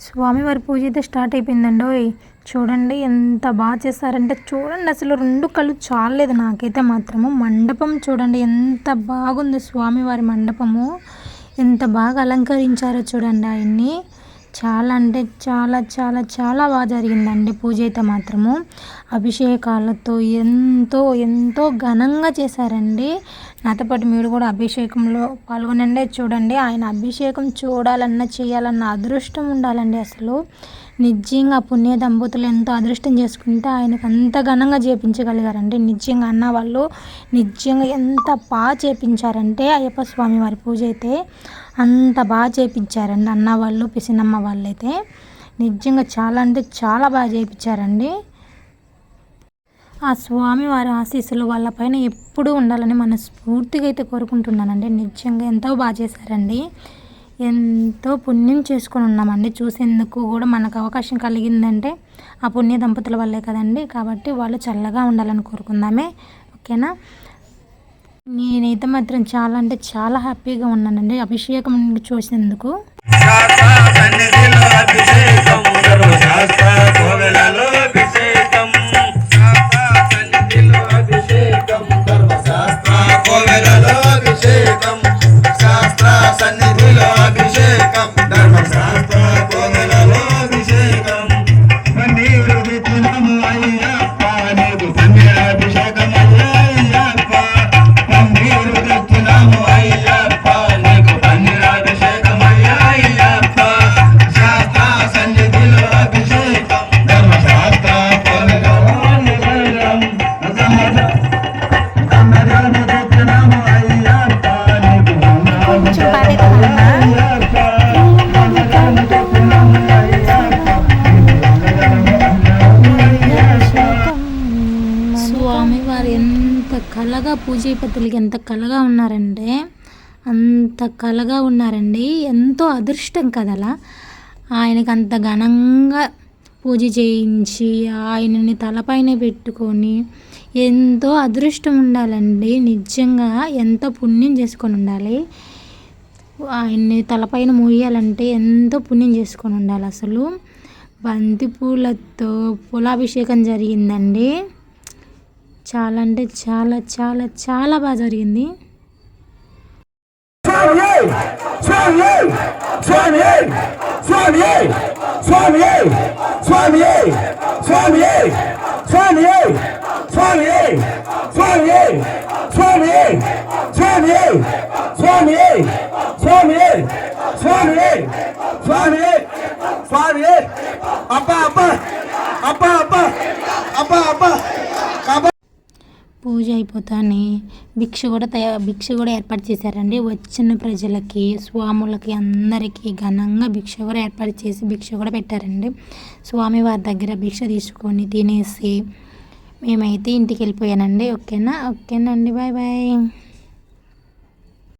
స్వామివారి పూజ అయితే స్టార్ట్ అయిపోయిందండి ఓయ్. చూడండి ఎంత బాగా చేస్తారంటే చూడండి అసలు రెండు కళ్ళు చాలలేదు నాకైతే మాత్రము. మండపం చూడండి ఎంత బాగుంది స్వామివారి మండపము. ఎంత బాగా అలంకరించారో చూడండి ఆయన్ని. చాలా అంటే చాలా చాలా చాలా బాగా జరిగిందండి పూజ అయితే మాత్రము. అభిషేకాలతో ఎంతో ఎంతో ఘనంగా చేశారండి. నాతో పాటు మీరు కూడా అభిషేకంలో పాల్గొనండి. చూడండి ఆయన అభిషేకం చూడాలన్నా చేయాలన్న అదృష్టం ఉండాలండి అసలు. నిజంగా పుణ్య దంపతులు ఎంతో అదృష్టం చేసుకుంటే ఆయనకు అంత ఘనంగా చేపించగలిగారండి నిజంగా అన్న వాళ్ళు నిజంగా ఎంత బాగా చేపించారంటే అయ్యప్ప స్వామి వారి పూజ అయితే అంత బాగా చేపించారండి అన్న వాళ్ళు పిసినమ్మ వాళ్ళు అయితే. నిజంగా చాలా అంటే చాలా బాగా చేయించారండి ఆ స్వామి వారి ఆశీస్సులు వాళ్ళపైన ఎప్పుడూ ఉండాలని మనస్ఫూర్తిగా అయితే కోరుకుంటున్నానండి. నిజంగా ఎంతో బాగా చేశారండి. ఎంతో పుణ్యం చేసుకొని ఉన్నామండి. చూసేందుకు కూడా మనకు అవకాశం కలిగిందంటే ఆ పుణ్య దంపతుల వల్లే కదండి. కాబట్టి వాళ్ళు చల్లగా ఉండాలని కోరుకుందామే. ఓకేనా? నేనైతే మాత్రం చాలా అంటే చాలా హ్యాపీగా ఉన్నానండి. అభిషేకం చూసినందుకు కళగా కలగా పెద్దలకి ఎంత కలగా ఉన్నారంటే అంత కలగా ఉన్నారండి. ఎంతో అదృష్టం కదలా. ఆయనకి అంత ఘనంగా పూజ చేయించి ఆయనని తలపైన పెట్టుకొని ఎంతో అదృష్టం ఉండాలండి. నిజంగా ఎంతో పుణ్యం చేసుకొని ఉండాలి. ఆయన్ని తలపైన మోయాలంటే ఎంతో పుణ్యం చేసుకొని ఉండాలి అసలు. బంతి పూలతో పూలాభిషేకం జరిగిందండి. చాలా అంటే చాలా చాలా చాలా బాగా జరిగింది అబ్బా పూజ అయిపోతానే. భిక్ష కూడా తయా భిక్ష కూడా ఏర్పాటు చేశారండి. వచ్చిన ప్రజలకి స్వాములకి అందరికీ ఘనంగా భిక్ష కూడా ఏర్పాటు చేసి భిక్ష కూడా పెట్టారండి. స్వామి వారి దగ్గర భిక్ష తీసుకొని తినేసి మేమైతే ఇంటికి వెళ్ళిపోయానండి. ఓకేనా? ఓకేనండి. Bye bye.